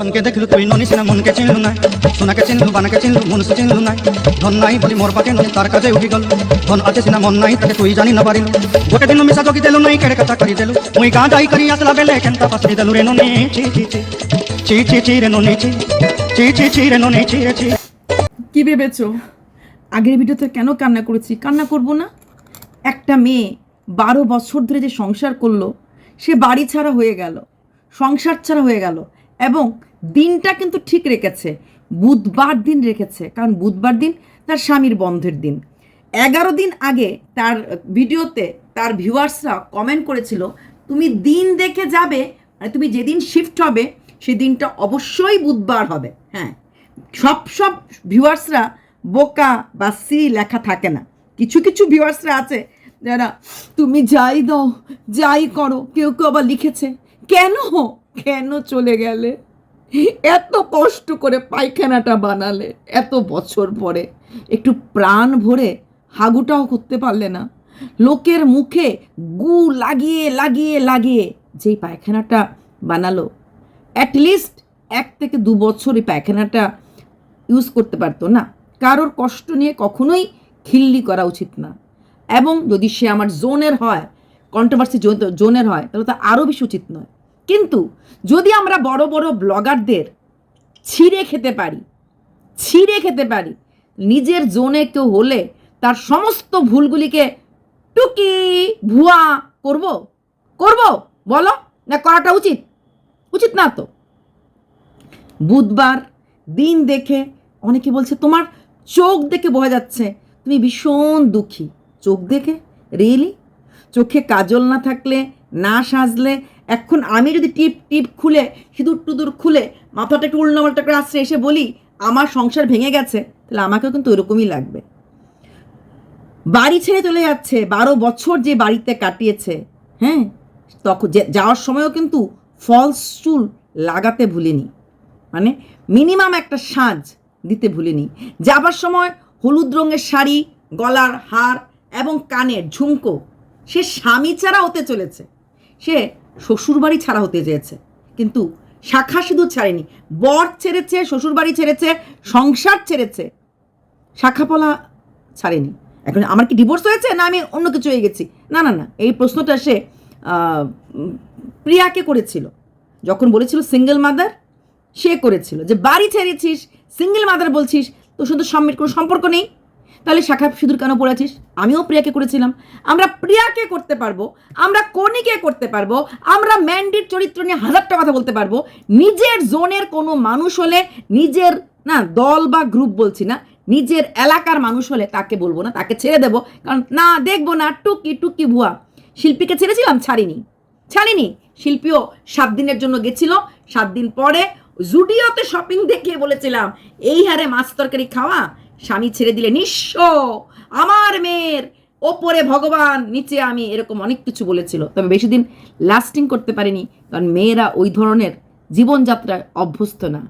মনকে দেখলু তুই মনকে চিনলু না সোনাকে চিনলু, বানাকে চিনলু চিনলু ধন নাই বলি মোর পাকে ননি, তার কাছে উঠি গল। ধন আছে সিনা, মন নাই তাকে তুই জানি না পারিলু। গোটে দিন মিশা জগি দেলু নাই, কেড়ে কথা করি দেলু। মুই গাঁ যাই করি আসলা বেলে পাসরি দেলু রে ননি? চি চি চি রে ননি চি চি চি চি রে ননি চি চি কি ভেবেছো? আগের ভিডিওতে কেন কান্না করেছি? কান্না করব না? একটা মেয়ে বারো বছর ধরে যে সংসার করল, সে বাড়ি ছাড়া হয়ে গেল। সংসার ছাড়া হয়ে গেল। এবং দিনটা কিন্তু ঠিক রেখেছে। বুধবার দিন রেখেছে, কারণ বুধবার দিন তার স্বামীর বন্ধের দিন। এগারো দিন আগে তার ভিডিওতে তার ভিউয়ার্সরা কমেন্ট করেছিল, তুমি দিন দেখে যাবে মানে তুমি যেদিন শিফট হবে সেই দিনটা অবশ্যই বুধবার হবে। হ্যাঁ সব সব ভিউয়ার্সরা বোকা বা সি লেখা থাকে না। কিছু কিছু ভিউয়ার্সরা আছে যারা, তুমি যাই দাও, যাই করো, কেউ কেউ আবার লিখেছে, কেন? কেন চলে গেলে? এত কষ্ট করে পায়খানাটা বানালে এত বছর পরে। একটু প্রাণ ভরে হাগুটাও করতে পারলে না। লোকের মুখে গু লাগিয়ে লাগিয়ে লাগিয়ে যেই পায়খানাটা বানালো অ্যাটলিস্ট এক থেকে দু বছর এই পায়খানাটা ইউজ করতে পারতো না। কারোর কষ্ট নিয়ে কখনোই খিল্লি করা উচিত না। এবং যদি সে আমার জোনের হয় কন্ট্রোভার্সি জোনের হয়, তাহলে তো আরও বেশি উচিত নয়। কিন্তু যদি আমরা বড় বড় ব্লগারদের ছিঁড়ে খেতে পারি, ছিঁড়ে খেতে পারি, নিজের জোনে কেউ হলে তার সমস্ত ভুলগুলিকে টুকি ভুয়া করব? করব? বলো? না করাটা উচিত? উচিত না তো। বুধবার দিন দেখে অনেকে বলছে, তোমার চোখ দেখে বোঝা যাচ্ছে, তুমি ভীষণ দুঃখী। চোখ দেখে? রিয়েলি চোখে কাজল না থাকলে, না সাজলে এখন আমি যদি টিপ টিপ খুলে, সিঁদুর টুদুর খুলে, মাথাটা একটু উল্টাপাল্টা করে আসছে এসে বলি, আমার সংসার ভেঙে গেছে, তাহলে আমাকেও কিন্তু ওরকমই লাগবে। বাড়ি ছেড়ে চলে যাচ্ছে, বারো বছর যে বাড়িতে কাটিয়েছে হ্যাঁ? তখন যাওয়ার সময়ও কিন্তু ফলস চুল লাগাতে ভুলিনি। মানে মিনিমাম একটা সাজ দিতে ভুলিনি। যাবার সময় হলুদ রঙের শাড়ি, গলার হার এবং কানের ঝুমকো, সে স্বামী ছাড়া হতে চলেছে। সে শ্বশুরবাড়ি ছাড়া হতে চেয়েছে। কিন্তু শাখা সিঁদুর ছাড়েনি, বর ছেড়েছে, শ্বশুরবাড়ি ছেড়েছে, সংসার ছেড়েছে, শাখাপলা ছাড়েনি। এখন আমার কি ডিভোর্স হয়েছে না আমি অন্য কিছু হয়ে গেছি? না না না, এই প্রশ্নটা সে প্রিয়াকে করেছিল। যখন বলেছিল সিঙ্গেল মাদার সে করেছিল। যে বাড়ি ছেড়েছিস সিঙ্গেল মাদার বলছিস, তোর সাথে সম্মিট কোনো সম্পর্ক নেই। তাহলে শাখা সিঁদুর কেন পড়েছিস? আমিও প্রিয়াকে করেছিলাম। আমরা প্রিয়াকে করতে পারব, আমরা কনিকে করতে পারব, আমরা ম্যান্ডির চরিত্র নিয়ে হাজারটা কথা বলতে পারব। নিজের জোনের কোনো মানুষ হলে নিজের, না, দল বা গ্রুপ বলছি না, নিজের এলাকার মানুষ হলে তাকে বলব না, তাকে ছেড়ে দেবো। কারণ, না, দেখব না, টুকি টুকি ভুয়া। শিল্পীকে ছেড়েছিলাম? ছাড়িনি। ছাড়িনি। শিল্পীও সাত দিনের জন্য গেছিল, সাত দিন পরে জুডিওতে শপিং দেখিয়ে বলেছিলাম, এই হারে মাছ তরকারি খাওয়া স্বামী ছেড়ে দিলে নিঃস্ব। আমার মেয়ের ওপরে ভগবান, নিচে আমি, এরকম অনেক কিছু বলেছিল। তবে বেশি দিন লাস্টিং করতে পারিনি, কারণ মেয়েরা ওই ধরনের জীবনযাত্রায় অভ্যস্ত না।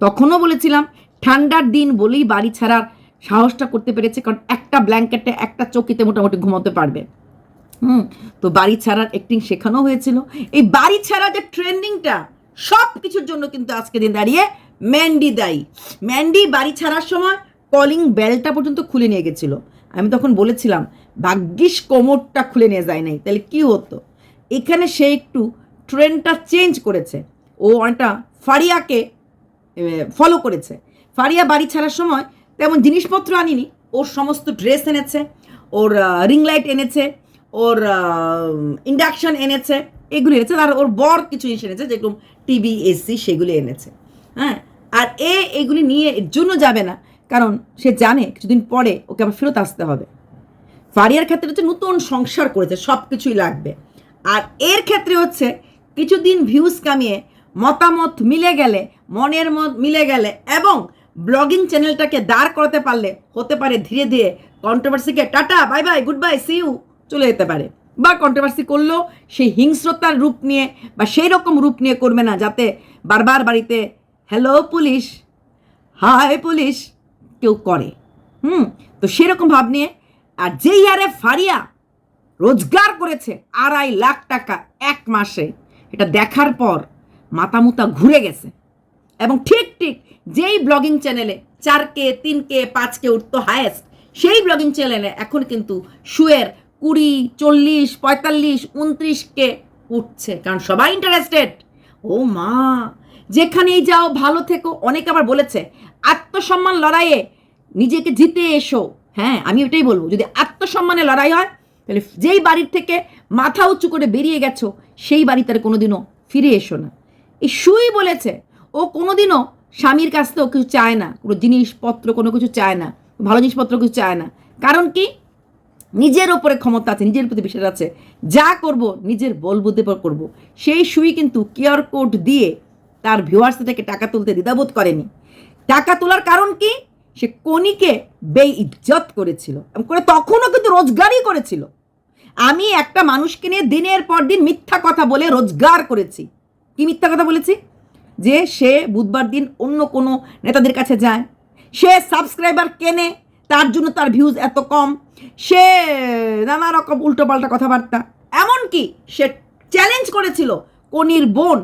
তখনও বলেছিলাম, ঠান্ডার দিন বলেই বাড়ি ছাড়ার সাহসটা করতে পেরেছে, কারণ একটা ব্ল্যাঙ্কেটে একটা চকিতে মোটামুটি ঘুমোতে পারবে। হুম, তো বাড়ি ছাড়ার অ্যাক্টিং শেখানো হয়েছিল। এই বাড়ি ছাড়া যে ট্রেন্ডিংটা সব কিছুর জন্য কিন্তু আজকে দিন দাঁড়িয়ে ম্যান্ডি দায়ী। ম্যান্ডি বাড়ি ছাড়ার সময় কলিং বেলটা পর্যন্ত খুলে নিয়ে গেছিল। আমি তখন বলেছিলাম, ভাগ্যিস কোমরটা খুলে নিয়ে যায় নাই, তাহলে কি হতো? এখানে সে একটু ট্রেনটা চেঞ্জ করেছে। ও অনেকটা ফারিয়াকে ফলো করেছে। ফারিয়া বাড়ি ছাড়ার সময় তেমন জিনিসপত্র আনিনি। ওর সমস্ত ড্রেস এনেছে, ওর রিং লাইট এনেছে, ওর ইন্ডাকশন এনেছে, এগুলি এনেছে। আর ওর বর কিছু জিনিস এনেছে যেরকম টিভি, এসি, সেগুলি এনেছে। হ্যাঁ? আর এ এগুলি নিয়ে এর জন্য যাবে না। কারণ সে জানে কিছুদিন পরে ওকে আবার ফেরত আসতে হবে। ফারিয়ার ক্ষেত্রে হচ্ছে নতুন সংসার করেছে সব কিছুই লাগবে। আর এর ক্ষেত্রে হচ্ছে কিছুদিন ভিউজ কামিয়ে মতামত মিলে গেলে, মনের মত মিলে গেলে এবং ব্লগিং চ্যানেলটাকে দাঁড় করাতে পারলে হতে পারে ধীরে ধীরে কন্ট্রোভার্সিকে tata bye bye good bye see you চলে যেতে পারে। বা কন্ট্রোভার্সি করলেও সেই হিংস্রতার রূপ নিয়ে বা সেই রকম রূপ নিয়ে করবে না, যাতে বারবার বাড়িতে হ্যালো পুলিশ। High police. কেউ করে। হুম? তো সেরকম ভাব নিয়ে। আর যেই হারে ফারিয়া রোজগার করেছে আড়াই লাখ টাকা এক মাসে। এটা দেখার পর মাতামুতা ঘুরে গেছে। এবং ঠিক ঠিক যেই ব্লগিং চ্যানেলে চার কে তিন কে পাঁচ কে উঠতো হায়েস্ট সেই ব্লগিং চ্যানেলে এখন কিন্তু শুয়ের কুড়ি, চল্লিশ, পঁয়তাল্লিশ উনত্রিশ কে উঠছে। কারণ সবাই ইন্টারেস্টেড ও মা! যেখানেই যাও, ভালো থেকো। অনেকে আবার বলেছে আত্মসম্মান লড়াইয়ে নিজেকে জিতে এসো। হ্যাঁ আমি ওটাই বলব। যদি আত্মসম্মানে লড়াই হয়, তাহলে যেই বাড়ির থেকে মাথা উঁচু করে বেরিয়ে গেছো, সেই বাড়ি তার কোনোদিনও ফিরে এসো না। এই সুই বলেছে, ও কোনোদিনও স্বামীর কাছ থেকেও কিছু চায় না। কোনো জিনিসপত্র, কোনো কিছু চায় না। ভালো জিনিসপত্র কিছু চায় না। কারণ কি? নিজের ওপরে ক্ষমতা আছে, নিজের প্রতি বিশ্বাস আছে। যা করব, নিজের বল বুদ্ধি পর করব। সেই সুই কিন্তু কিউআর কোড দিয়ে তার ভিউয়ার্স থেকে টাকা তুলতে দ্বিধাবোধ করেনি। টাকা তোলার কারণ কি? সে কনিকে বেইজ্জত করেছিল এবং করে তখনও কিন্তু রোজগারই করেছিল। আমি একটা মানুষকে নিয়ে দিনের পর দিন মিথ্যা কথা বলে রোজগার করেছি। কি মিথ্যা কথা বলেছি? যে সে বুধবার দিন অন্য কোনো নেতাদের কাছে যায়। সে সাবস্ক্রাইবার কেনে, তার জন্য তার ভিউজ এত কম। সে নানা রকম উল্টোপাল্টা কথাবার্তা। এমনকি সে চ্যালেঞ্জ করেছিল কনির বোন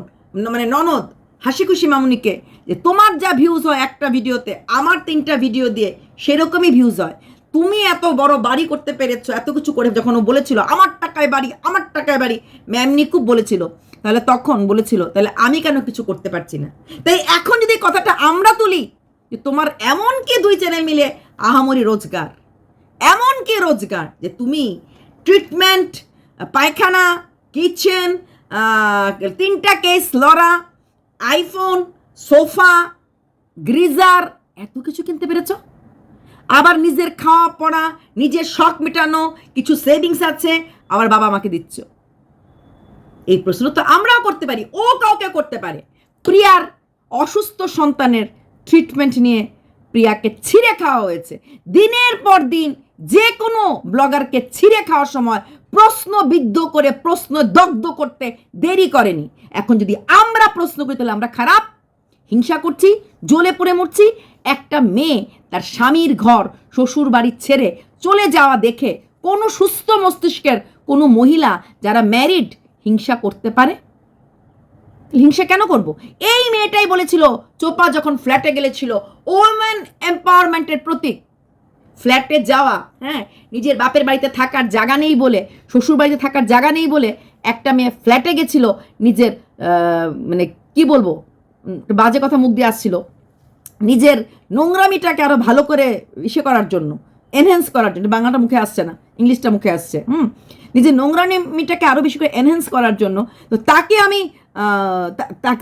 মানে ননদ হাসি খুশি মামুনিকে যে তোমার যা ভিউজ হয় একটা ভিডিওতে, আমার তিনটা ভিডিও দিয়ে সেরকমই ভিউজ হয়। তুমি এত বড় বাড়ি করতে পেরেছ, এত কিছু করে যখন ও বলেছিল, আমার টাকায় বাড়ি, আমার টাকায় বাড়ি ম্যামনি খুব বলেছিল। তাহলে তখন বলেছিল, তাহলে আমি কেন কিছু করতে পারছি না? তাই এখন যদি কথাটা আমরা তুলি, যে তোমার এমন কি দুই চ্যানেল মিলে আহামরি রোজগার, এমন কি রোজগার, যে তুমি ট্রিটমেন্ট পায়খানা কিচেন তিনটা কেস লড়া আইফোন, সোফা, গ্রিজার, এত কিছু কিনতে পেরেছ? আবার নিজের খাওয়া পড়া, নিজের শখ মেটানো, কিছু সেভিংস আছে, আবার বাবা মাকে দিচ্ছ। এই প্রশ্ন তো আমরাও করতে পারি, ও কাউকে করতে পারে। প্রিয়ার অসুস্থ সন্তানের ট্রিটমেন্ট নিয়ে প্রিয়াকে ছিঁড়ে খাওয়া হয়েছে। দিনের পর দিন যে কোনো ব্লগারকে ছিঁড়ে খাওয়ার সময় প্রশ্নবিদ্ধ করে প্রশ্ন দগ্ধ করতে দেরি করেনি। এখন যদি আমরা প্রশ্ন করি, তাহলে আমরা খারাপ, হিংসা করছি, জ্বলে পড়ে মরছি। একটা মেয়ে তার স্বামীর ঘর শ্বশুর বাড়ি ছেড়ে চলে যাওয়া দেখে কোনো সুস্থ মস্তিষ্কের কোনো মহিলা যারা ম্যারিড হিংসা করতে পারে? হিংসা কেন করব? এই মেয়েটাই বলেছিল, চোপা যখন ফ্ল্যাটে গেলেছিল ওমেন এম্পাওয়ারমেন্টের প্রতীক। ফ্ল্যাটে যাওয়া হ্যাঁ নিজের বাপের বাড়িতে থাকার জায়গা নেই বলে, শ্বশুর বাড়িতে থাকার জায়গা নেই বলে একটা মেয়ে ফ্ল্যাটে গেছিল, নিজের মানে কি বলব বাজে কথা মুখ দিয়ে আসছিল, নিজের নোংরামিটাকে আরও ভালো করে ইসে করার জন্য এনহ্যান্স করার জন্য, বাংলাটা মুখে আসছে না, ইংলিশটা মুখে আসছে, হুম, নিজের নোংরামিটাকে আরও বেশি করে এনহ্যান্স করার জন্য, তো তাকে আমি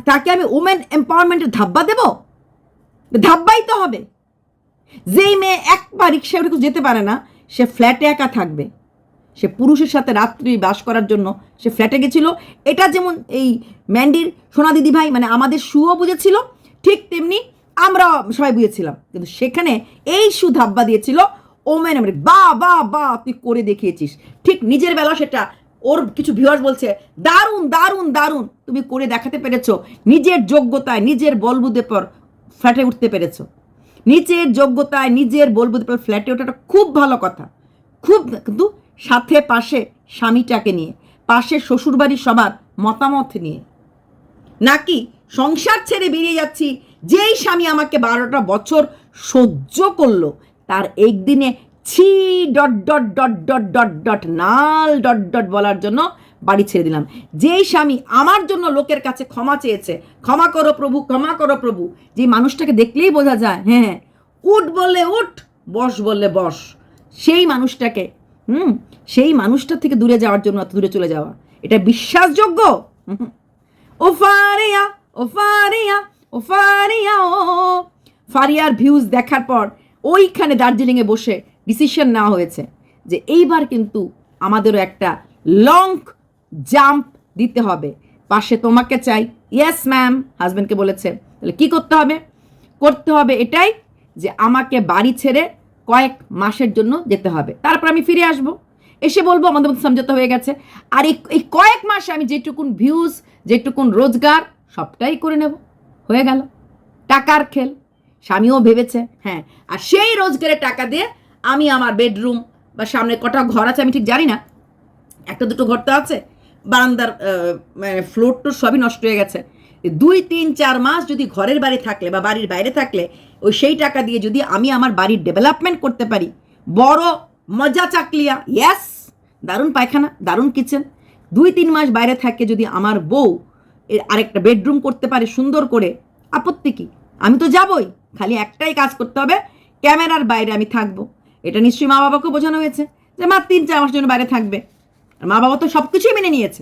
তাকে আমি ওমেন এম্পাওয়ারমেন্টের ধাব্বা দেব? ধাব্বাই তো হবে। যেই মেয়ে একবার রিক্সায় উঠে যেতে পারে না, সে ফ্ল্যাটে একা থাকবে। সে পুরুষের সাথে রাত্রি বাস করার জন্য সে ফ্ল্যাটে গেছিল। এটা যেমন এই ম্যান্ডির সোনা দিদি ভাই মানে আমাদের সুও বুঝেছিল, ঠিক তেমনি আমরা সবাই বুঝেছিলাম। কিন্তু সেখানে এই সু ধাব্বা দিয়েছিল ওমেন আমরা বা বা বা, তুই করে দেখিয়েছিস। ঠিক নিজের বেলা সেটা ওর কিছু ভিউয়ার্স বলছে, দারুণ দারুণ দারুণ, তুমি করে দেখাতে পেরেছ। নিজের যোগ্যতায়, নিজের বলবুদের পর ফ্ল্যাটে উঠতে পেরেছ। নিজের যোগ্যতায়, নিজের বলব ফ্ল্যাটে ওঠাটা খুব ভালো কথা। খুব, কিন্তু সাথে পাশে স্বামীটাকে নিয়ে, পাশে শ্বশুরবাড়ির সবার মতামত নিয়ে। নাকি সংসার ছেড়ে বেরিয়ে যাচ্ছি, যেই স্বামী আমাকে বারোটা বছর সহ্য করল, তার একদিনে ছি dot dot dot dot dot dot, নাল ডট ডট বলার জন্য বাড়ি ছেড়ে দিলাম যেই স্বামী আমার জন্য লোকের কাছে ক্ষমা চেয়েছে, ক্ষমা করো প্রভু, ক্ষমা করো প্রভু, যে মানুষটাকে দেখলেই বোঝা যায় হ্যাঁ হ্যাঁ উঠ বললে উঠ, বস বললে বস, সেই মানুষটাকে, হুম, সেই মানুষটা থেকে দূরে যাওয়ার জন্য এত দূরে চলে যাওয়া, এটা বিশ্বাসযোগ্য। ও ফারিয়া ও ফারিয়া ও ফারিয়া, ও, ফারিয়ার ভিউজ দেখার পর ওইখানে দার্জিলিংয়ে বসে ডিসিশন নেওয়া হয়েছে যে এইবার কিন্তু আমাদেরও একটা লং জাম্প দিতে হবে। পাশে তোমাকে চাই ইয়েস ম্যাম হাজব্যান্ডকে বলেছে। তাহলে কি করতে হবে? করতে হবে এটাই যে আমাকে বাড়ি ছেড়ে কয়েক মাসের জন্য যেতে হবে। তারপর আমি ফিরে আসব। এসে বলব, আমাদের মধ্যে সমঝোতা হয়ে গেছে। আর এই কয়েক মাসে আমি যেটুকুন ভিউজ যেটুকুন রোজগার, সবটাই করে নেব। হয়ে গেল। টাকার খেল। স্বামীও ভেবেছে হ্যাঁ আর সেই রোজগারের টাকা দিয়ে আমি আমার বেডরুম বা সামনে কটা ঘর আছে আমি ঠিক জানি না। একটা দুটো ঘর তো আছে বারান্দার মানে ফ্লোর টোর সবই নষ্ট হয়ে গেছে। দুই, তিন, চার মাস যদি ঘরের বাড়ি থাকলে বা বাড়ির বাইরে থাকলে, ওই সেই টাকা দিয়ে যদি আমি আমার বাড়ির ডেভেলপমেন্ট করতে পারি, বড় মজা চাকলিয়া ইয়াস দারুণ পায়খানা, দারুণ কিচেন দুই, তিন মাস বাইরে থাকে যদি আমার বউ এর আরেকটা বেডরুম করতে পারে সুন্দর করে, আপত্তি কি? আমি তো যাবই, খালি একটাই কাজ করতে হবে, ক্যামেরার বাইরে আমি থাকব। এটা নিশ্চয়ই মা বাবাকেও বোঝানো হয়েছে যে মা তিন, চার মাসের জন্য বাইরে থাকবে। মা বাবা তো সব কিছুই মেনে নিয়েছে।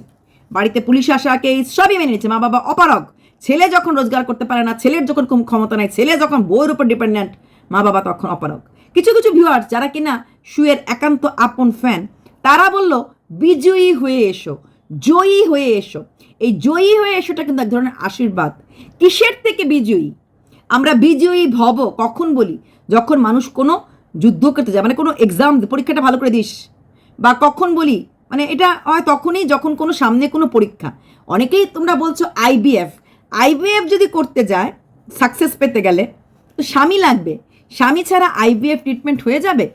বাড়িতে পুলিশ আসা, কেস, সবই মেনে নিয়েছে। মা বাবা অপারগ। ছেলে যখন রোজগার করতে পারে না, ছেলের যখন কোনো ক্ষমতা নাই, ছেলে যখন বউয়ের উপর ডিপেন্ডেন্ট মা বাবা তখন অপারগ। কিছু কিছু ভিউয়ার্স যারা কিনা শুয়ের একান্ত আপন ফ্যান তারা বলল, বিজয়ী হয়ে এসো, জয়ী হয়ে এসো। এই জয়ী হয়ে এসোটা কিন্তু এক ধরনের আশীর্বাদ। কিসের থেকে বিজয়ী? আমরা বিজয়ী ভব কখন বলি? যখন মানুষ কোনো যুদ্ধ করতে যায় মানে কোনো এক্সাম পরীক্ষাটা ভালো করে দিস, বা কখন বলি মানে এটা হয় তখনই যখন কোনো সামনে কোনো পরীক্ষা। অনেকেই তোমরা বলছো আইবিএফ আইবিএফ যদি করতে যায় সাকসেস পেতে গেলে, তো স্বামী লাগবে। স্বামী ছাড়া আইবিএফ ট্রিটমেন্ট হয়ে যাবে?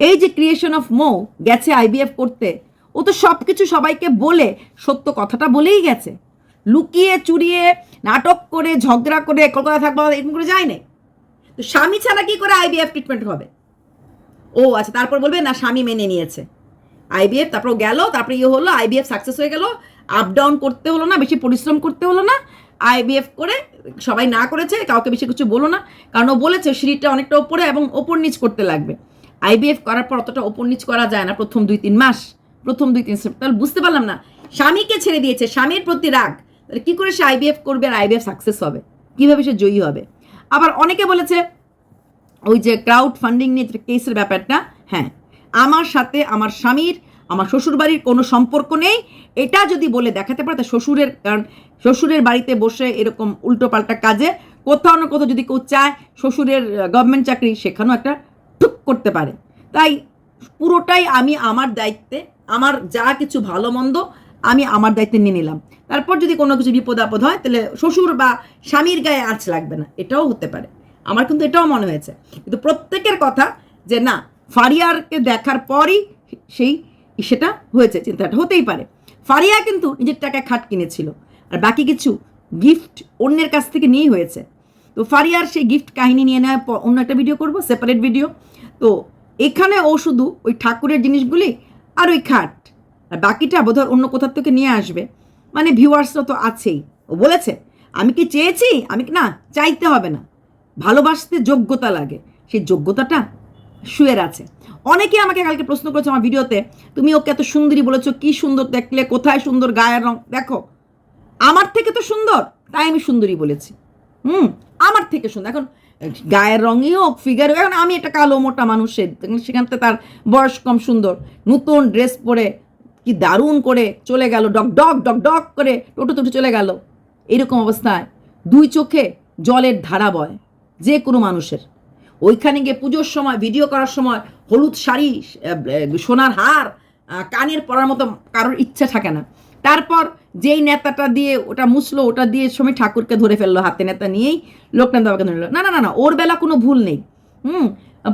এই যে ক্রিয়েশন অফ মো গেছে আইবিএফ করতে, ও তো সব কিছু সবাইকে বলে, সত্য কথাটা বলেই গেছে। লুকিয়ে চুরিয়ে, নাটক করে, ঝগড়া করে কলকাতা থাকব, এরকম করে যায় নাই। তো স্বামী ছাড়া কি করে আইবিএফ ট্রিটমেন্ট হবে? ও আচ্ছা তারপর বলবে, না, স্বামী মেনে নিয়েছে। আইবিএফ তারপর গেল, তারপরে ইয়ে হলো আইবিএফ সাকসেস হয়ে গেল আপ ডাউন করতে হলো না, বেশি পরিশ্রম করতে হলো না আইবিএফ করে, সবাই না করেছে, কাউকে বেশি কিছু বলো না, কারণ ও বলেছে সিঁড়িটা অনেকটা ওপরে এবং ওপর নিচ করতে লাগবে। আইবিএফ করার পর অতটা ওপর নিচ করা যায় না, প্রথম দুই তিন মাস, প্রথম দুই তিন তাহলে বুঝতে পারলাম না। স্বামীকে ছেড়ে দিয়েছে, স্বামীর প্রতি রাগ, তাহলে কী করে সে আইবিএফ করবে আর আইবিএফ সাকসেস হবে? কীভাবে সে জয়ী হবে? আবার অনেকে বলেছে, ওই যে ক্রাউড ফান্ডিং নিয়ে কেসের ব্যাপারটা হ্যাঁ আমার সাথে আমার স্বামীর, আমার শ্বশুরবাড়ির কোনো সম্পর্ক নেই। এটা যদি বলে দেখাতে পারে, তা শ্বশুরের, কারণ শ্বশুরের বাড়িতে বসে এরকম উল্টোপাল্টা কাজে কোথাও না কোথাও যদি কেউ চায়, শ্বশুরের গভর্নমেন্ট চাকরি সেখানেও একটা টুক করতে পারে। তাই পুরোটাই আমি আমার দায়িত্বে, আমার যা কিছু ভালো মন্দ আমি আমার দায়িত্বে নিয়ে নিলাম। তারপর যদি কোনো কিছু বিপদ আপদ হয়, তাহলে শ্বশুর বা স্বামীর গায়ে আঁচ লাগবে না। এটাও হতে পারে। আমার কিন্তু এটাও মনে হয়েছে। কিন্তু প্রত্যেকের কথা যে না ফারিয়ারকে দেখার পরই সেই সেটা হয়েছে, চিন্তাটা হতেই পারে। ফারিয়া কিন্তু নিজের টাকায় খাট কিনেছিল আর বাকি কিছু গিফট অন্যের কাছ থেকে নিয়েই হয়েছে। তো ফারিয়ার সেই গিফট কাহিনী নিয়ে নেওয়ার পর অন্য একটা ভিডিও করব সেপারেট ভিডিও তো এখানে ও শুধু ওই ঠাকুরের জিনিসগুলি আর ওই খাট। আর বাকিটা বোধহয় অন্য কোথার থেকে নিয়ে আসবে। মানে ভিউয়ার্সরা তো আছেই। ও বলেছে, আমি কি চেয়েছি? আমি না, চাইতে হবে না। ভালোবাসতে যোগ্যতা লাগে। সেই যোগ্যতাটা শুয়ের আছে অনেকে আমাকে কালকে প্রশ্ন করেছে আমার ভিডিওতে, তুমি ওকে এত সুন্দরী বলেছ, কি সুন্দর দেখলে, কোথায় সুন্দর গায়ের রং? দেখো, আমার থেকে তো সুন্দর, তাই আমি সুন্দরী বলেছি। হুম, আমার থেকে সুন্দর। এখন, গায়ের রঙই হোক ফিগার এখন আমি একটা কালো মোটা মানুষের সেখান থেকে তার বয়স কম সুন্দর। নতুন ড্রেস পরে কি দারুণ করে চলে গেল, ডক ডক ডক ডক করে টোটো টোটো চলে গেল। এরকম অবস্থায় দুই চোখে জলের ধারা বয়, যে কোনো মানুষের। ওইখানে গিয়ে পুজোর সময় ভিডিও করার সময় হলুদ শাড়ি সোনার হার কানের পরার মতো কারোর ইচ্ছা থাকে না। তারপর যেই নেতাটা দিয়ে ওটা মুছলো, ওটা দিয়ে সময় ঠাকুরকে ধরে ফেলল, হাতে নেতা নিয়েই লোকনাথ বাবাকে ধরে না না না না, ওর বেলা কোনো ভুল নেই। হুম,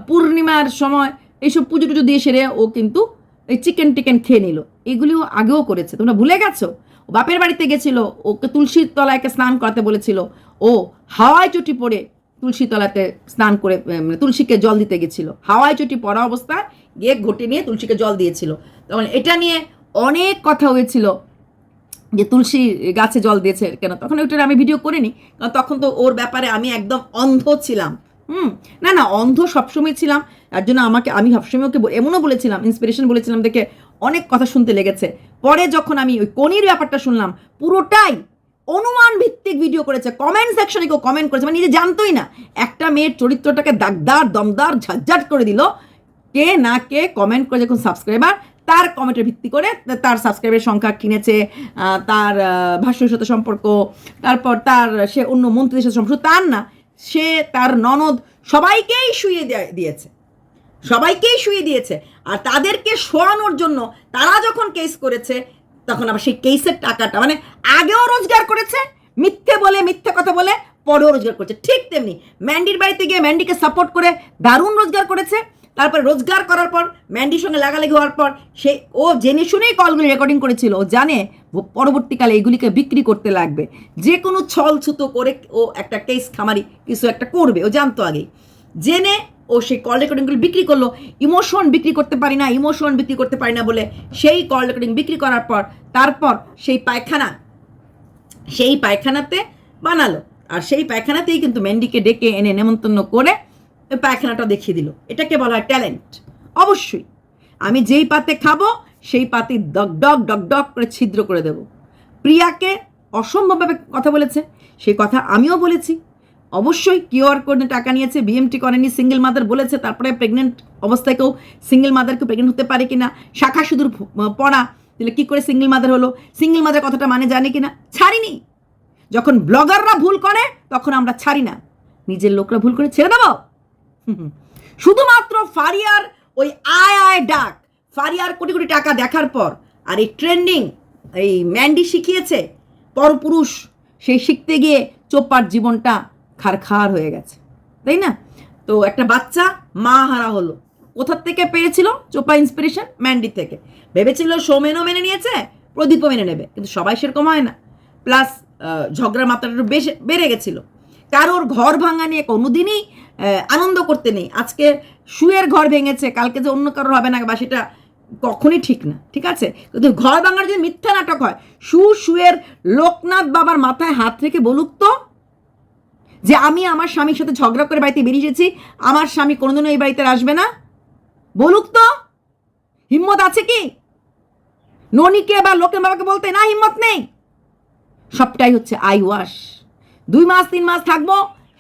পূর্ণিমার সময় এইসব পুজো টুজো দিয়ে সেরে ও কিন্তু এই চিকেন টিকেন খেয়ে নিল। এগুলিও আগেও করেছে। তোমরা ভুলে গেছো? বাপের বাড়িতে গেছিল, ওকে তুলসীর তলায়কে স্নান করাতে বলেছিল। ও হাওয়ায় চটি পড়ে তুলসী তলাতে স্নান করে উম, তুলসীকে জল দিতে গেছিল। হাওয়ায় চটি পড়া অবস্থায় গিয়ে ঘটে নিয়ে তুলসীকে জল দিয়েছিল। তখন এটা নিয়ে অনেক কথা হয়েছিল যে তুলসী গাছে জল দিয়েছে কেন? তখন ওইটার আমি ভিডিও করিনি কারণ তখন তো ওর ব্যাপারে আমি একদম অন্ধ ছিলাম। হুম না না অন্ধ সবসময় ছিলাম। তার জন্য আমাকে আমি সবসময় ওকে এমনও বলেছিলাম ইন্সপিরেশন বলেছিলাম দেখে অনেক কথা শুনতে লেগেছে। পরে যখন আমি ওই কনির ব্যাপারটা শুনলাম পুরোটাই অনুমান ভিত্তিক ভিডিও করেছে কমেন্ট সেকশনে কেউ কমেন্ট করেছে মানে নিজে জানতোই না। একটা মেয়ের চরিত্রটাকে দাগদার, দমদার, ঝাঁঝাট করে দিল। কে না কে কমেন্ট করে যখন সাবস্ক্রাইবার তার কমেন্টের ভিত্তি করে তার সাবস্ক্রাইবের সংখ্যা কিনেছে তার ভাষ্যের সাথে সম্পর্ক, তারপর তার, সে অন্য মন্ত্রীদের সাথে সম্পর্ক, তার না, সে তার ননদ সবাইকেই শুয়ে দেয়া- দিয়েছে। সবাইকেই শুয়ে দিয়েছে। আর তাদেরকে শোয়ানোর জন্য তারা যখন কেস করেছে তখন আবার সেই কেসের টাকাটা মানে আগেও রোজগার করেছে, মিথ্যে বলে, মিথ্যে কথা বলে, পরেও রোজগার করছে। ঠিক তেমনি ম্যান্ডির বাড়িতে গিয়ে ম্যান্ডিকে সাপোর্ট করে দারুণ রোজগার করেছে। তারপর রোজগার করার পর, ম্যান্ডির সঙ্গে লাগালাগি হওয়ার পর, সে ও জেনে শুনেই কলগুলি রেকর্ডিং করেছিল। ও জানে পরবর্তীকালে এগুলিকে বিক্রি করতে লাগবে। যে কোনো ছল ছুতো করে ও একটা কেস খামারি কিছু একটা করবে, ও জানতো আগেই। জেনে ও সেই কল রেকর্ডিংগুলো বিক্রি করল। ইমোশন বিক্রি করতে পারি না ইমোশন বিক্রি করতে পারি না বলে সেই কল রেকর্ডিং বিক্রি করার পর, তারপর সেই পায়খানা, সেই পায়খানাতে বানালো। আর সেই পায়খানাতেই কিন্তু মেন্ডিকে ডেকে এনে নেমন্তন্ন করে পায়খানাটা দেখিয়ে দিল। এটাকে বলা হয় ট্যালেন্ট অবশ্যই, আমি যেই পাতে খাব, সেই পাতে ডক ডক করে ছিদ্র করে দেব। প্রিয়াকে অসম্ভবভাবে কথা বলেছে। সেই কথা আমিও বলেছি। অবশ্যই কিউআর কোডে টাকা নিয়েছে বিএমটি করেনি সিঙ্গেল মাদার বলেছে, তারপরে প্রেগনেন্ট অবস্থায় কেউ সিঙ্গেল মাদারকে প্রেগনেন্ট হতে পারে কিনা, শাখা সুদূর পড়া, তাহলে কী করে সিঙ্গেল মাদার হলো? সিঙ্গেল মাদার কথাটা মানে জানি কিনা? ছাড়িনি। যখন ব্লগাররা ভুল করে, তখন আমরা ছাড়ি না। নিজের লোকরা ভুল করে ছেড়ে দেবো। শুধুমাত্র ফারিয়ার ওই আয় আয় ডাক, ফারিয়ার কোটি কোটি টাকা দেখার পর, আর এই ট্রেন্ডিং এই ম্যান্ডি শিখিয়েছে, পরপুরুষ সেই শিখতে গিয়ে চোপার জীবনটা খারখার হয়ে গেছে। তাই না? তো একটা বাচ্চা মা হারা হলো। কোথার থেকে পেয়েছিল? চোপা ইন্সপিরেশন ম্যান্ডি থেকে। ভেবেছিল সৌমেনও মেনে নিয়েছে, প্রদীপও মেনে নেবে। কিন্তু সবাই সেরকম হয় না। প্লাস ঝগড়ার মাত্রাটা একটু বেশি, বেড়ে গেছিল। কারোর ঘর ভাঙা নিয়ে কোনোদিনই আনন্দ করতে নেই। আজকে শুয়ের ঘর ভেঙেছে, কালকে যে অন্য কারোর হবে না বা সেটা কখনই ঠিক না। ঠিক আছে? কিন্তু ঘর ভাঙার যদি মিথ্যা নাটক হয় শু শুয়ের লোকনাথ বাবার মাথায় হাত রেখে বলুক তো যে আমি আমার স্বামীর সাথে ঝগড়া করে বাড়িতে বেরিয়ে এসেছি আমার স্বামী কোনোদিনও এই বাড়িতে আসবে না? বলুক তো। হিম্মত আছে কি? ননিকে বা লোকের বাবাকে বলতে না হিম্মত নেই? সবটাই হচ্ছে আই ওয়াশ। দুই মাস, তিন মাস থাকব,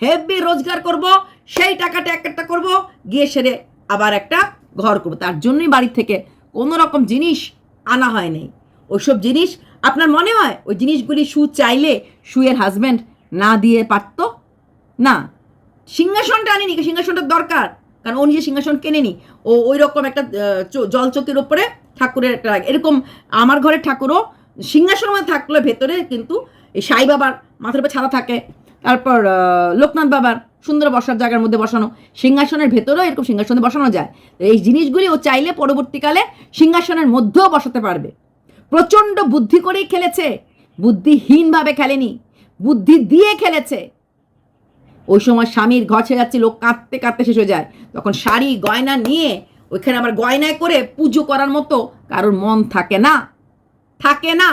হেভি রোজগার করব, সেই টাকাটা এক একটা করব, গিয়ে সেরে আবার একটা ঘর করব। তার জন্যই বাড়ি থেকে কোনো রকম জিনিস আনা হয়নি ওইসব জিনিস আপনার মনে হয়? ওই জিনিসগুলি সু চাইলে সুয়ের হাজব্যান্ড না দিয়ে পারতো? না, সিংহাসনটা আনেনি সিংহাসনটার দরকার। কারণ ও নিজে সিংহাসন কেনেনি। ও ওই রকম একটা জলচকির ওপরে ঠাকুরের একটা এরকম আমার ঘরের ঠাকুরও সিংহাসন মধ্যে থাকলে ভেতরে কিন্তু এই সাই বাবার মাথার উপরে ছাড়া থাকে। তারপর লোকনাথ বাবার সুন্দর বসার জায়গার মধ্যে বসানো। সিংহাসনের ভেতরেও এরকম সিংহাসনে বসানো যায়। এই জিনিসগুলি ও চাইলে পরবর্তীকালে সিংহাসনের মধ্যেও বসাতে পারবে। প্রচণ্ড বুদ্ধি করেই খেলেছে। বুদ্ধিহীনভাবে খেলেনি। বুদ্ধি দিয়ে খেলেছে। ওই সময় স্বামীর ঘর ছেড়ে যাচ্ছে, লোক কাঁদতে কাঁদতে শেষ হয়ে যায়। তখন শাড়ি, গয়না নিয়ে ওইখানে আবার গয়নায় করে পুজো করার মতো কারোর মন থাকে না থাকে না।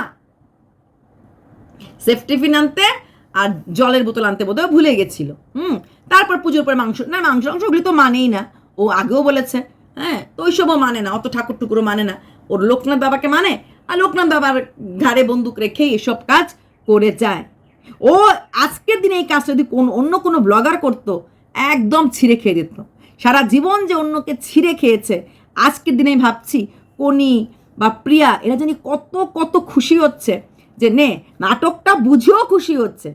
সেফটিফিন আনতে আর জলের বোতল আনতে বোধহয় ভুলে গেছিল। হুম, তারপর পুজোর পর মাংস, না, মাংস মাংস ওগুলি তো মানেই না। ও আগেও বলেছে হ্যাঁ তো ওইসবও মানে না, অত ঠাকুর টুকুরও মানে না। ওর লোকনাথ বাবাকে মানে আর লোকনাথ বাবার ঘাড়ে বন্দুক রেখে এসব কাজ করে যায়। ও আজকের দিনে এই কাজ যদি কোন অন্য কোনো ব্লগার করতো, একদম ছিঁড়ে খেয়ে দিত। সারা জীবন যে অন্যকে ছিঁড়ে খেয়েছে, আজকের দিনে ভাবছি, কোনি বা প্রিয়া, এরা জানি কত কত খুশি হচ্ছে। যে নে, নাটকটা বুঝেও খুশি হচ্ছে।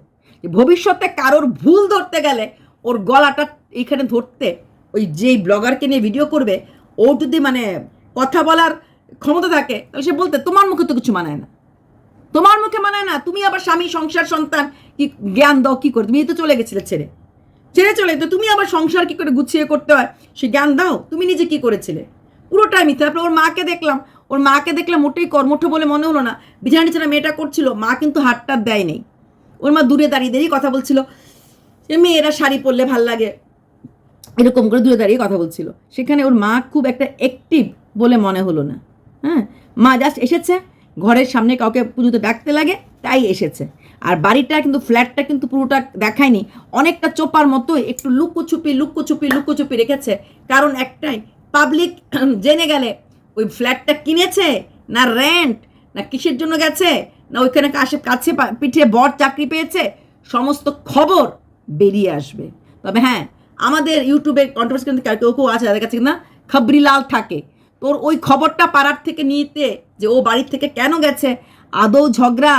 ভবিষ্যতে কারোর ভুল ধরতে গেলে ওর গলাটা এইখানে ধরতে, ওই যেই ব্লগারকে নিয়ে ভিডিও করবে, ও যদি মানে কথা বলার ক্ষমতা থাকে, তাহলে সে বলতে, তোমার মুখে তো কিছু মানায় না। তোমার মুখে মানায় না, তুমি আবার স্বামী, সংসার, সন্তান, কি জ্ঞান দাও, কি করে তুমি তো চলে গেছিলে ছেড়ে। ছেড়ে চলে, তো তুমি আবার সংসার কি করে গুছিয়ে করতে হয়? সে জ্ঞান দাও, তুমি নিজে কি করেছিলে? পুরোটাই মিথ্যা। তারপরে ওর মাকে দেখলাম, ওর মাকে দেখলাম মোটেই কর্মঠ বলে মনে হলো না। বিছানা টিছানা মেয়েটা করছিল, মা কিন্তু হাতটা দেয় নেই। ওর মা দূরে দাঁড়িয়ে দাঁড়িয়ে কথা বলছিল। যে মেয়েরা শাড়ি পরলে ভালো লাগে। এরকম করে দূরে দাঁড়িয়ে কথা বলছিল। সেখানে ওর মা খুব একটা অ্যাক্টিভ বলে মনে হলো না। হ্যাঁ? মা জাস্ট এসেছে ঘরের সামনে কাউকে পুজোতে ডাকতে লাগে, তাই এসেছে। আর বাড়িটা কিন্তু ফ্ল্যাটটা কিন্তু পুরোটা দেখায়নি। অনেকটা চোপার মতো একটু লুকোচুপি লুকোচুপি লুকোচুপি রেখেছে। কারণ একটাই পাবলিক জেনে গেলে, ওই ফ্ল্যাটটা কিনেছে না রেন্ট না কিসের জন্য গেছে, না ওইখানে কাছে কাছে পিঠে বর চাকরি পেয়েছে, সমস্ত খবর বেরিয়ে আসবে। তবে হ্যাঁ আমাদের ইউটিউবে কন্ট্রোভার্সি কিন্তু কেউ কেউ আছে তাদের কাছে না খবরি লাল থাকে। তোর ওই খবরটা পাড়ার থেকে নিতে যে ও বাড়ির থেকে কেন গেছে, আদৌ ঝগড়া,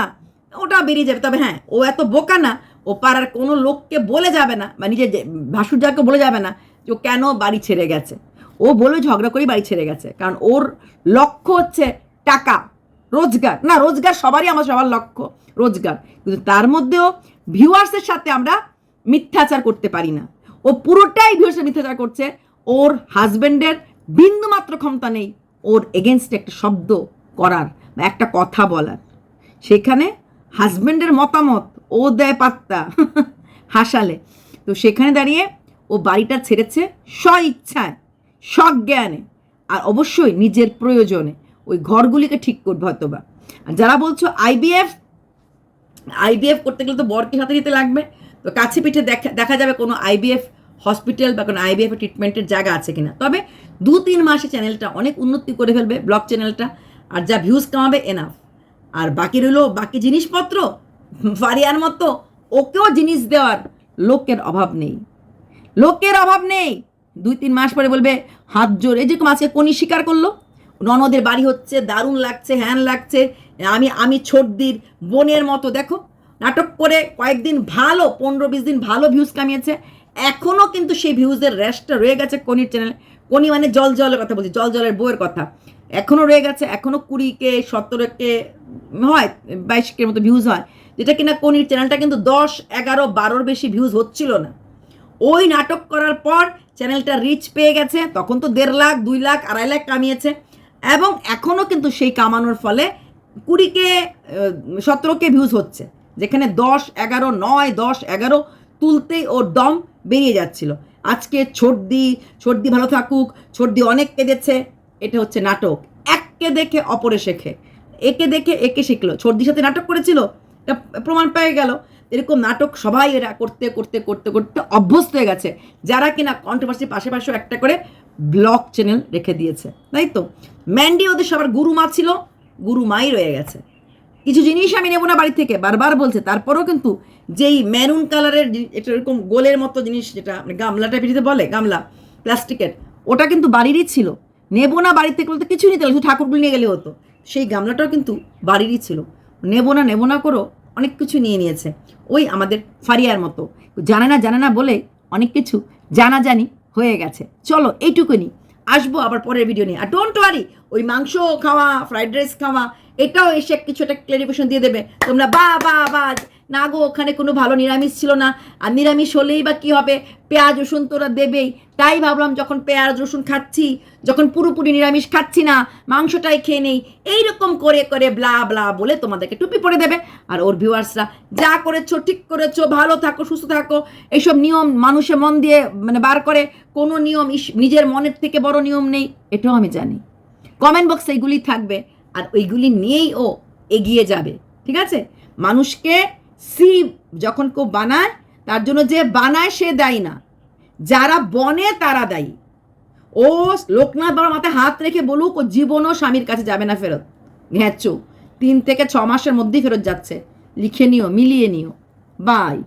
ওটা বেরিয়ে যাবে। তবে হ্যাঁ ও এত বোকা না, ও পাড়ার কোনো লোককে বলে যাবে না, বা নিজের যে ভাসুর বলে যাবে না যে ও কেন বাড়ি ছেড়ে গেছে। ও বলে ঝগড়া করেই বাড়ি ছেড়ে গেছে, কারণ ওর লক্ষ্য হচ্ছে টাকা, রোজগার। না, রোজগার সবারই আমার সবার লক্ষ্য, রোজগার। কিন্তু তার মধ্যেও ভিউয়ার্সের সাথে আমরা মিথ্যাচার করতে পারি না। ও পুরোটাই ভিউয়ার্সের মিথ্যাচার করছে, ওর হাজবেন্ডের বিন্দু মাত্র ক্ষমতা নেই ওর এগেনস্টে একটা শব্দ করার বা একটা কথা বলার। সেখানে হাজবেন্ডের মতামত, ও দেয় পাত্তা, হাসালে। তো সেখানে দাঁড়িয়ে ও বাড়িটা ছেড়েছে স্ব ইচ্ছায় সজ্ঞানে, আর অবশ্যই নিজের প্রয়োজনে। ওই ঘরগুলিকে ঠিক করবে হয়তোবা। আর যারা বলছো আইবিএফ আইবিএফ করতে গেলে তো বরকে সাথে নিতে লাগবে। তো কাছে পিঠে দেখা দেখা যাবে কোনো আইবিএফ হসপিটাল বা কোনো আইবিএফ ট্রিটমেন্টের জায়গা আছে কিনা। তবে দু তিন মাসে চ্যানেলটা অনেক উন্নতি করে ফেলবে ব্লগ চ্যানেলটা, আর যা ভিউজ কামাবে এনাফ আর বাকি রইল বাকি জিনিসপত্র, ফারিয়ার মতো, ওকেও জিনিস দেওয়ার লোকের অভাব নেই। লোকের অভাব নেই। দুই তিন মাস পরে বলবে, হাত জোর যেরকম আজকে কোনি স্বীকার করল। ননদের বাড়ি হচ্ছে, দারুণ লাগছে, হ্যান লাগছে। আমি আমি ছোটদির বোনের মতো, দেখো। নাটক করে কয়েকদিন ভালো, পনেরো বিশ দিন ভালো ভিউজ কামিয়েছে। এখনও কিন্তু সেই ভিউজের রেস্টটা রয়ে গেছে কনির চ্যানেলে কনি মানে জল জলের কথা বলছি, জল জলের বইয়ের কথা। এখনও রয়ে গেছে এখনও কুড়িকে, সতেরোকে হয় বাইশকের মতো ভিউজ হয়, যেটা কিনা কনির চ্যানেলটা কিন্তু দশ, এগারো, বারোর বেশি ভিউজ হচ্ছিল না। ওই নাটক করার পর চ্যানেলটা রিচ পেয়ে গেছে, তখন তো দেড় লাখ, দুই লাখ, আড়াই লাখ কামিয়েছে। এবং এখনও কিন্তু সেই কামানোর ফলে কুড়িকে সতেরোকে ভিউজ হচ্ছে। যেখানে দশ, এগারো, নয়, দশ, এগারো তুলতেই ওর দম বেরিয়ে যাচ্ছিল। আজকে ছর্দি ছর্দি ভালো থাকুক, ছর্দি অনেক কেঁদেছে, এটা হচ্ছে নাটক। এককে দেখে অপরে শেখে। একে দেখে একে শিখলো। ছর্দির সাথে নাটক করেছিল, এটা প্রমাণ পেয়ে গেল। এরকম নাটক সবাই এরা করতে করতে করতে করতে অভ্যস্ত হয়ে গেছে। যারা কিনা কন্ট্রোভার্সির পাশে পাশেও একটা করে ব্লগ চ্যানেল রেখে দিয়েছে। তাই তো? ম্যান্ডি ওদের সবার গুরু মা ছিল গুরু মাই রয়ে গেছে। কিছু জিনিস আমি নেব না বাড়ি থেকে, বারবার বলছে। তারপরেও কিন্তু যেই মেরুন কালারের এটা এরকম গোলের মতো জিনিস যেটা মানে গামলাটা পিঠিতে বলে, গামলা প্লাস্টিকের ওটা কিন্তু বাড়িরই ছিল। নেব না বাড়ি থেকে বলতে কিছু নিতে শুধু ঠাকুরগুলো নিয়ে গেলে হতো। সেই গামলাটাও কিন্তু বাড়িরই ছিল। নেব না নেব না করো অনেক কিছু নিয়ে নিয়েছে। ওই আমাদের ফারিয়ার মতো। জানে না জানে না বলে অনেক কিছু জানা জানি হয়ে গেছে। চলো এইটুকুনি আসব আবার পরের ভিডিও নিয়ে। আর ডোন্ট ওয়ারি ওই মাংস খাওয়া ফ্রাইড রাইস খাওয়া এটাও এসে কিছু একটা ক্লারিফিকেশন দিয়ে দেবে। তোমরা, বা বা বা, না গো, ওখানে কোনো ভালো নিরামিষ ছিল না। আর নিরামিষ হলেই বা কী হবে? পেঁয়াজ, রসুন তোরা দেবেই। তাই ভাবলাম যখন পেঁয়াজ, রসুন খাচ্ছি, যখন পুরোপুরি নিরামিষ খাচ্ছি না, মাংসটাই খেয়ে নেই। এইরকম করে করে ব্লা ব্লা বলে তোমাদেরকে টুপি পরে দেবে। আর ওর ভিউয়ার্সরা, যা করেছ, ঠিক করেছ, ভালো থাকো, সুস্থ থাকো। এইসব নিয়ম মানুষে মন দিয়ে মানে বার করে। কোনো নিয়ম নিজের মনের থেকে বড় নিয়ম নেই। এটাও আমি জানি। কমেন্ট বক্সে এইগুলি থাকবে। আর ওইগুলি নিয়েই ও এগিয়ে যাবে, ঠিক আছে? মানুষকে সি যখন কেউ বানায়, তার জন্য যে বানায় সে দেয় না। যারা বনে, তারা দায়ী। ও লোকনাথ বাবার মাথায় হাত রেখে বলুক, ও জীবনও স্বামীর কাছে যাবে না ফেরত। ঘ্যাঁচু। তিন থেকে ছ মাসের মধ্যেই ফেরত যাচ্ছে। লিখে নিও, মিলিয়ে নিও। বাই।